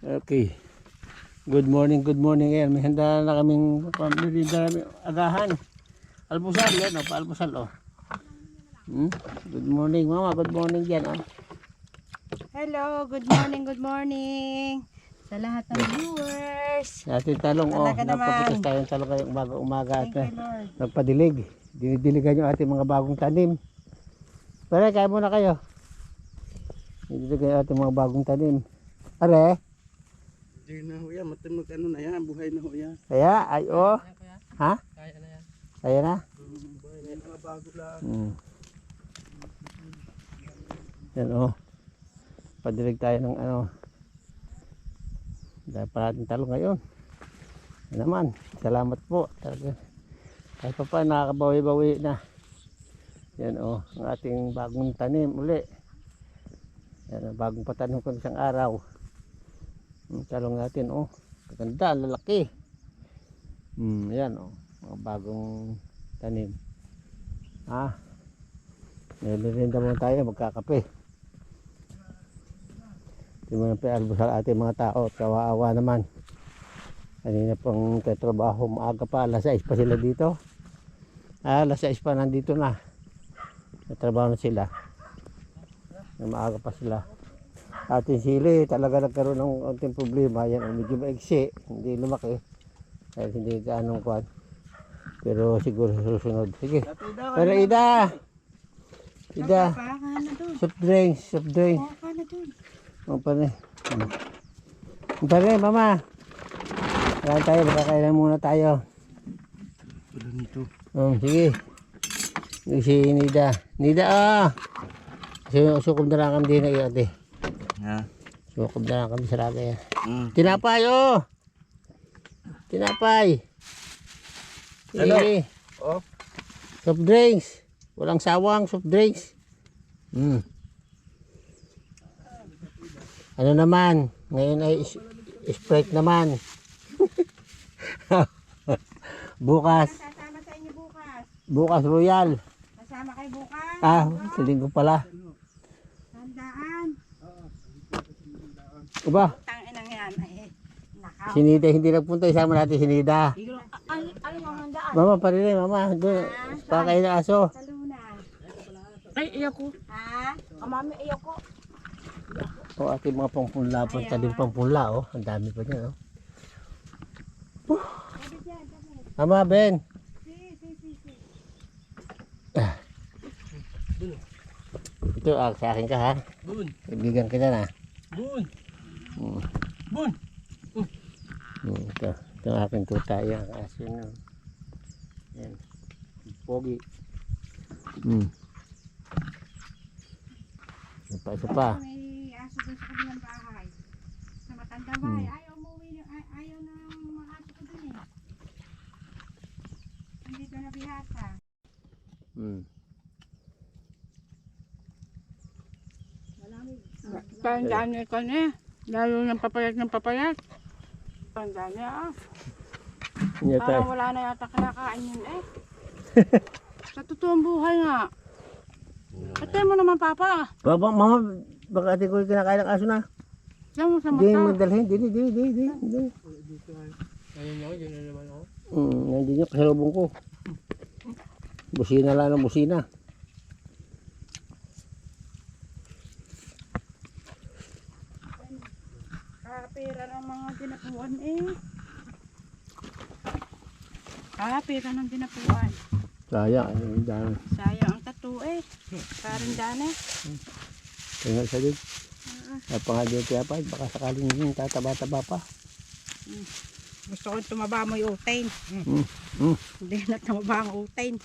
Okay. Good morning, good morning. Ayan, may handa na kaming pamilita namin agahan. Almusal, yan o, paalmusal o. Hmm? Good morning, mama. Good morning dyan o. Hello, good morning, good morning. Sa lahat ng viewers. Ating talong o. Talaga tayong talong ngayong umaga, umaga at Thank you, Lord. nagpadilig. Dinidiligan yung ating mga bagong tanim. Pare, kaya muna kayo. Dinidiligan yung ating mga bagong tanim. Are, Hindi na ho yan, matimag ano na yan, buhay na ho yan. kaya, ay o. Ha? Kaya na yan. Kaya na? Buhay na yan, bago lang. Hmm. Yan o. Padilig tayo ng ano. Dahil pa natin talo ngayon. Yan naman. Salamat po. Talaga. Kahit pa pa nakakabawi-bawi na. Yan o. Ang ating bagong tanim uli. Yan ang bagong patanim ko isang araw. Ang talong natin o. Kaganda. Lalaki. Hmm, yan o. Mga bagong tanim. Ah. Nilirinda muna tayo, magkakape. Hindi mo na almusal ating mga tao kawaawa naman. Kanina pang trabaho, maaga pa, alas 6 pa sila dito. Ah, alas 6 pa nandito na. Natrabaho na sila. Maaga pa sila. Ating sili, talaga nagkaroon ng konting problema. Yan, medyo maigsi, hindi lumaki. Dahil hindi gaanong kwan. Pero siguro susunod. Sige. Pero Ida! Ida, Pa, soft drinks, soft drinks. Oh, doon. Ang pare. Pare, mama. Kaya tayo, magkakailan muna tayo. Wala nito. Um, sige. Si Nida. Nida, ah! So, sukob na lang kami din na ate. Ha? Sukob na lang kami sa lagay. Mm. Tinapay, oh! Tinapay! Ano? Eh, Oh. soft drinks. Walang sawang, soft drinks. Hmm. Ano naman? Ngayon ay is- Sprite naman. bukas, Sasama sa inyo bukas. bukas royal. Kasama kayo bukas. Ah, sa linggo pala. Handaan. Uba, Tangin ang yan. Ay, nakaw. si Nida hindi nagpunta. Isama natin si Nida. Ay, ano ang handaan? Mama, parinig, mama. Doon, pakay na aso. Sa luna. Ay, iyak ko. Ha? Kamami, iyo ko. O, ating mga pangpunla pa. Talim pangpunla, oh. Ang dami pa niya, oh. Mama, Ben. Si, si, si, si. Ito, ah, sa akin ka, ha? Bun. Kaibigan kita na. Bun. Hmm. Bun. Hmm, ito. Ito ang aking tuta. Yan, ang aso na. Yan. Pogi. Hmm. Isa pa, isa pa. May aso doon sa kabilang bahay. Sa matanda bahay. Ayaw umuwi. ay- Ayaw na mga aso ko dun eh. Nandito na bihasa. Hmm. Tandaan niya ka niya. Lalo ng papayat ng papayat. Tandaan niya ah. Tayo. Wala na yata kinakain yun eh. Sa totoong buhay nga. Patay mo naman papa. Baba, mama, baka ate ko kinakain ng aso na. Diyan mo sa Hindi mo mata. dalhin. Hindi, hindi, hindi, hindi. hindi. Ayun niyo, yun na naman ako. Hmm, nandiyan yung kasalubong ko. Busina lang ng busina. Kapira ng mga dinapuan eh. Kapira ng dinapuan. Sayang, ano yung dami. Sayang ang tattoo eh. Karin dane. Tingnan sa din. Ay, pangadyo kaya pa, baka sakaling yung tataba-taba pa. Gusto ko tumaba mo yung utain. Hmm. Hmm. Hindi na tumaba ang utain.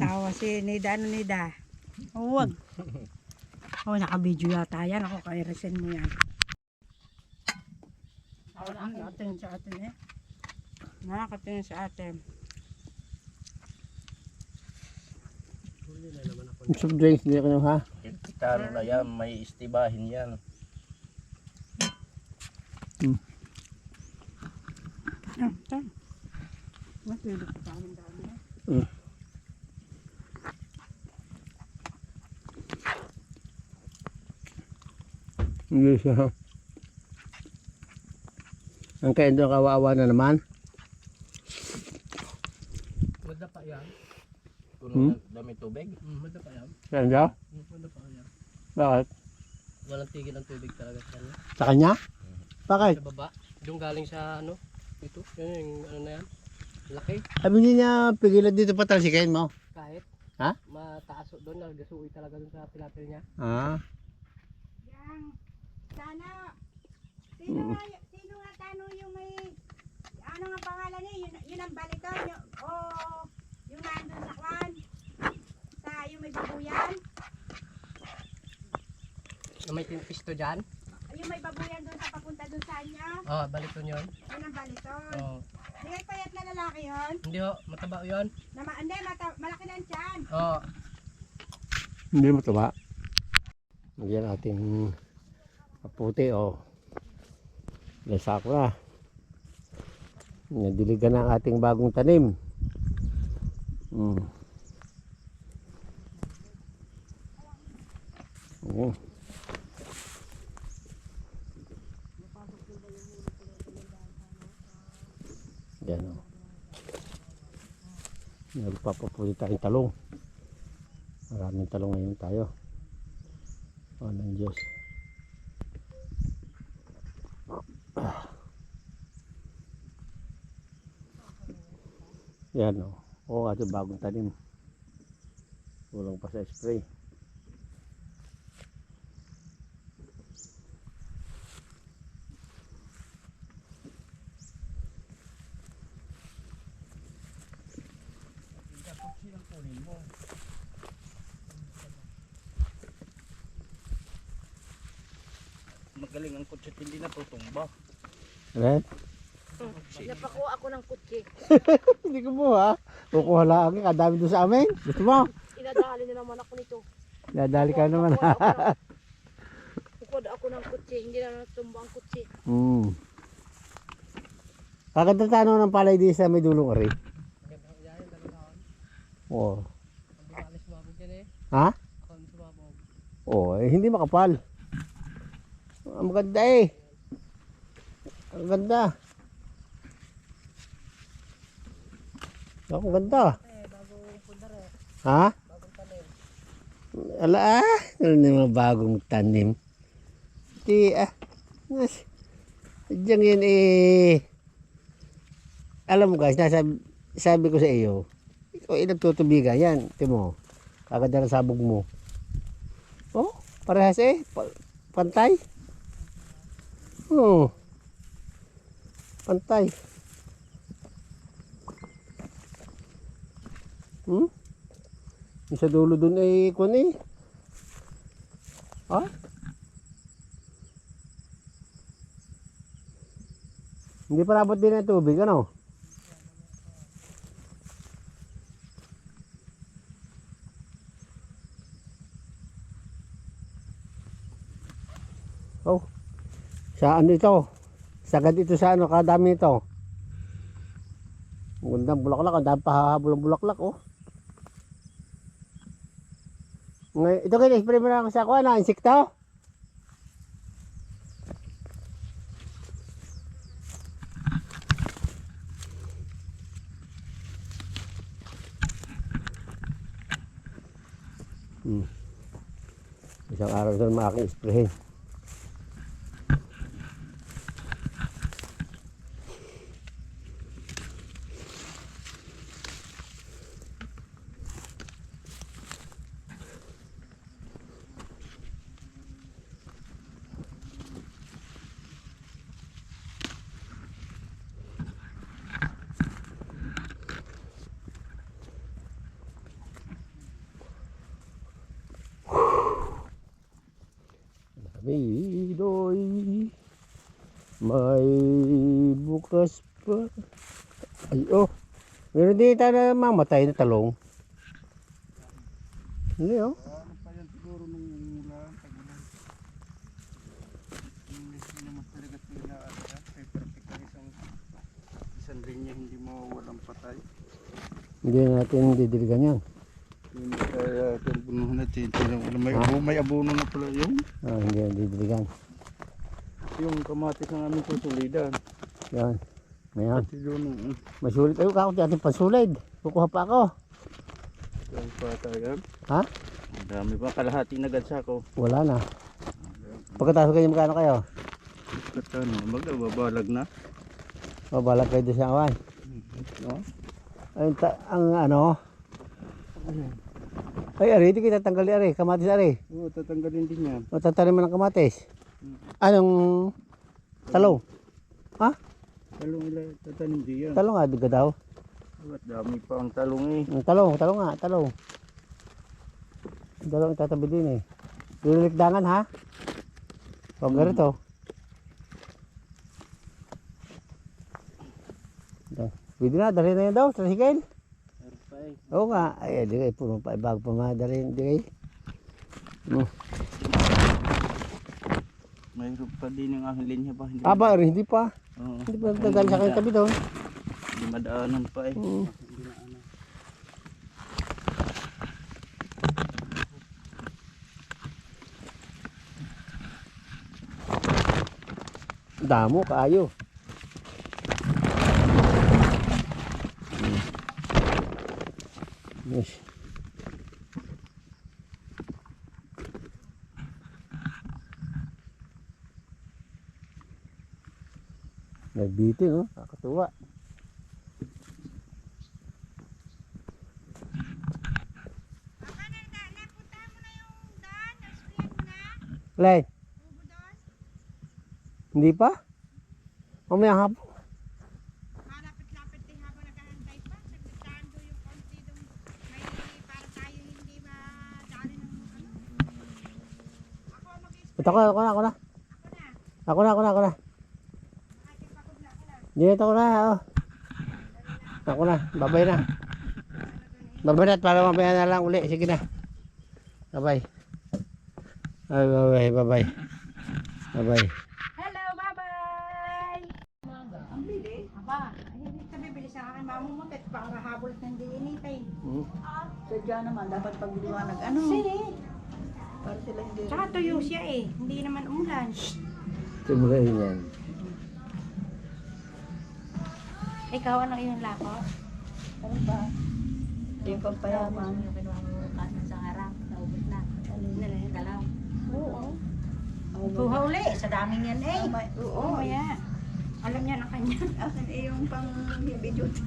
Tawa si Nida ano Nida. Huwag. Oh, naka-video yata yan. Ako kaya resend mo yan. Na nakatingin sa atin eh. Nakakatingin sa atin. Soft drinks, hindi ko ha? Talo na yan, may istibahin yan. Ah, ito. Matulog pa kami dami. Hindi siya. Ang kain doon kawawa na naman. Madapa yan. Puno Hmm? dami tubig. Hmm, madapa yan. Kain daw? Hmm, madapa yan. Bakit? Walang tigil ang tubig talaga sa kanya. Sa kanya? Bakit? Sa baba. Yung galing sa ano? Ito. Yan yung ano na yan. Laki. Sabi niya pigilan dito pa talsikin mo. Kahit. Ha? Mataas doon. Nagasuwi talaga doon sa pilapil niya. Ah. Yang, sana, sino nga, tanong yung may, ano nga pangalan niya, yun, yun ang balito, yung, o, yung nandun sa kwan, sa, yung may babuyan, Na may pisto dyan. yung may babuyan doon sa papunta doon sa kanya, Oo, oh, balik doon yun. yun ang balito. Oo. Di kayo payat na lalaki yun, Hindi ho, mataba yun. na, ma- hindi, mata, malaki lang tiyan. Oo. Hindi mo tuba. Nagyan ating kaputi o. Oh. Lasa ko na. Nadiligan na ang ating bagong tanim. Hmm. Ayan. Yan o. Nagpapapuli tayong talong. Maraming talong ngayon tayo. Oh, ng Diyos. Yan o. Oo, oh, ating bagong tanim. Kulang pa sa spray. Ang kutsit, hindi na tutumba. Right? Napakuha ako ng kutsi. Hindi ko mo ha. Kukuha lang ako. Kadami doon sa amin. Gusto mo? Inadali na naman ako nito. Dadali ka naman ha. Bukod ako ng kutsi, hindi na natumba ang kutsi. Hmm. Kaganda tanong ng palay di sa may dulong ari. Oo. Ang eh. Ha? Ang. Oo, eh, hindi makapal. Ang maganda eh. Ang ganda. Ang ganda. Ha? Ala ah, ano naman bagong tanim. Di ah. Nas, diyan yan eh. Alam mo guys, nasabi, sabi ko sa iyo, ikaw ay nagtutubigan yan. Timo, kaganda ng sabog mo. Oh, parehas eh. Pa- pantay. Oh. Pantay. Hmm? Yung sa dulo dun ay kung eh. Ha? Hindi pa labot din ang tubig, ano? Oh. Sa ano ito? Sagad ito sa ano, kadami ito. Ang gandang bulaklak, ang dami pahahabol ng bulaklak, oh. Ngay, ito kayo, spray mo na sa kuha na, insekto. Hmm. Isang araw doon maaking sprayin. May bukas pa. Ay, oh. Meron din tayo na mamatay na talong. Hindi, oh. Isang linya hindi mo walang patay. Hindi natin didiligan yan. Hindi kaya bunuhan natin. May, abo, may abono na pala yung Ah, hindi yan didiligan. Yung kamatis ng aming susulidan. Yan. Ngayon. Pati doon ang May sulit. Ayun, kako ating pansulid. Kukuha pa ako. ang pata yan. Ha? Ang dami pa. Kalahati na gansa ko. Wala na. Pagkatapos kayo magkano kayo? Ba't ano? Magbabalag na. O, balag kayo sa awan. No? Ayun, ta- ang ano. Ay, ari, hindi kita tanggalin ari. Kamatis ari. Oo, tatanggalin din yan. O, tatanim mo ng kamatis. Anong talong? Talong ila tatanim din yan. Talong nga, biga daw. Ba't dami pa ang talong eh. Ang talong, talong nga, talong. Dalawang tatabi din eh. Lilikdangan ha? Huwag hmm. ganito. Ito. Pwede na, dali na yan daw. Meron pa eh. Oo nga, ay, di kayo, puno pa, bago pa mga dali, di kayo. Hmm. Mayroon pa din aking linya pa. Hindi, Aba, rin, hindi pa. Oo. Hindi pa nagtagal sa kayo tabi doon. Hindi madaanan pa eh. Hmm. Damo, kaayo. Yes. Nagbitin, no? Nakakatuwa. Baka na, na, napunta mo na yung daan, na-sprayan mo na, Lay, hindi pa? Mamaya hapon. Yung konti doon. May para hindi madali ng. Ako. Ito ako, ako na, ako na. Ako na. Ako na, ako na, ako na. Aking pagod na ako na. Dito ako na, oh. Ako na, babay na. Babay na, at para mamaya na lang uli. Sige na. Babay. Ay, babay, babay. Babay. Hello, bye-bye! Ang bilis. Aba, hindi ka bibili sa akin. Mamumutit pa ang hahabol ng diinitin. Hmm. Sadya naman, dapat pagliwanag. Ano? Sige. Para sila hindi. Tsaka tuyo siya eh. Hindi naman umulan. Tumulayin yan. Ikaw, ano yung lako? Ano ba? Yung pampayaman. Dalaw. Oo. Kuha uli. Sa daming yan eh. Oo, Oo. kaya. Alam niya na kanya. Akin eh yung pang heavy duty.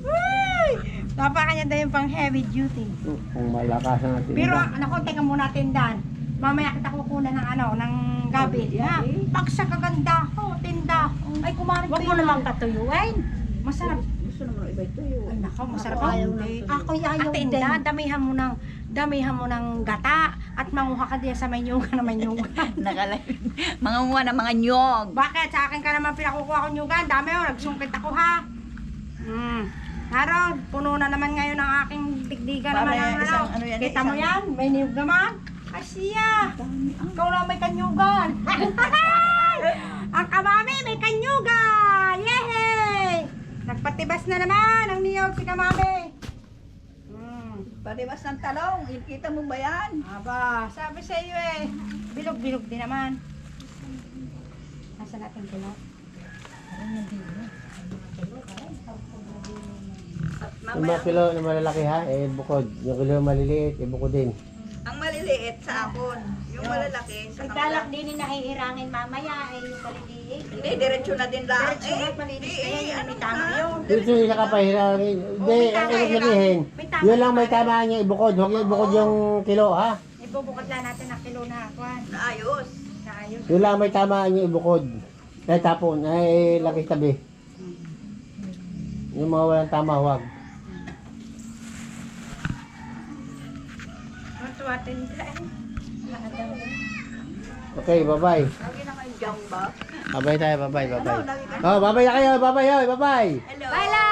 Uy! Napakanya daw yung pang heavy duty. Kung malakas ang ating Pero nako, teka muna tindan. Mamaya kita kukunan ng ano, ng gabi. Ha? Pag sa kaganda ho, tinda. Ay, kumarin Huwag mo namang katuyuin. Masarap. Gusto naman iba ito yun. Ay, nako, masarap. Ako ng tuyo. Ako ayaw tinda. Damihan mo ng damihan mo ng gata at manguha ka diyan sa manyuga na manyuga. Nakalay. Mga muha na mga nyog. Bakit? Sa akin ka naman pinakukuha ko nyugan. Dami oh, nagsungkit ako ha. Hmm. Harold, puno na naman ngayon ang aking digdigan naman ng ano. isang ano yan, Kita mo isang- yan? May niyog naman. Ay siya. Ikaw lang may kanyugan. ang kamami may kanyugan. Yehey! Nagpatibas na naman ang niyog si kamami. Hmm. Palibas ng talong. Kita mo ba yan? Aba, sabi sa iyo eh. Bilog-bilog din naman. Nasa natin kilo? Yung mga kilo na malalaki ha, eh bukod. Yung kilo na maliliit, eh bukod din. Maliliit sa akon. Yung malalaki sa Pagkalak din ni nahihirangin mamaya ay yung kaliliit. Hindi, diretso na din lang. Diretso na, malinis na yan. Yun ang may tama yun. Dito yung nakapahirangin. Hindi, may ang ibig sabihin, yun lang may tama niya ibukod. Huwag yung ibukod yung kilo ha. Ibubukod lang natin ang kilo na kwan. Naayos. Naayos. Yun lang may tama niya ibukod. Eh tapon, ay laki tabi. Yung mga walang tama, huwag. Matuwatin ka eh. Okay, bye-bye. Lagi na kayong jamba. Bye-bye tayo, bye-bye, Ano, bye-bye. ka Oh, bye-bye na kayo, bye-bye, oy, bye-bye. Hello. Bye lang!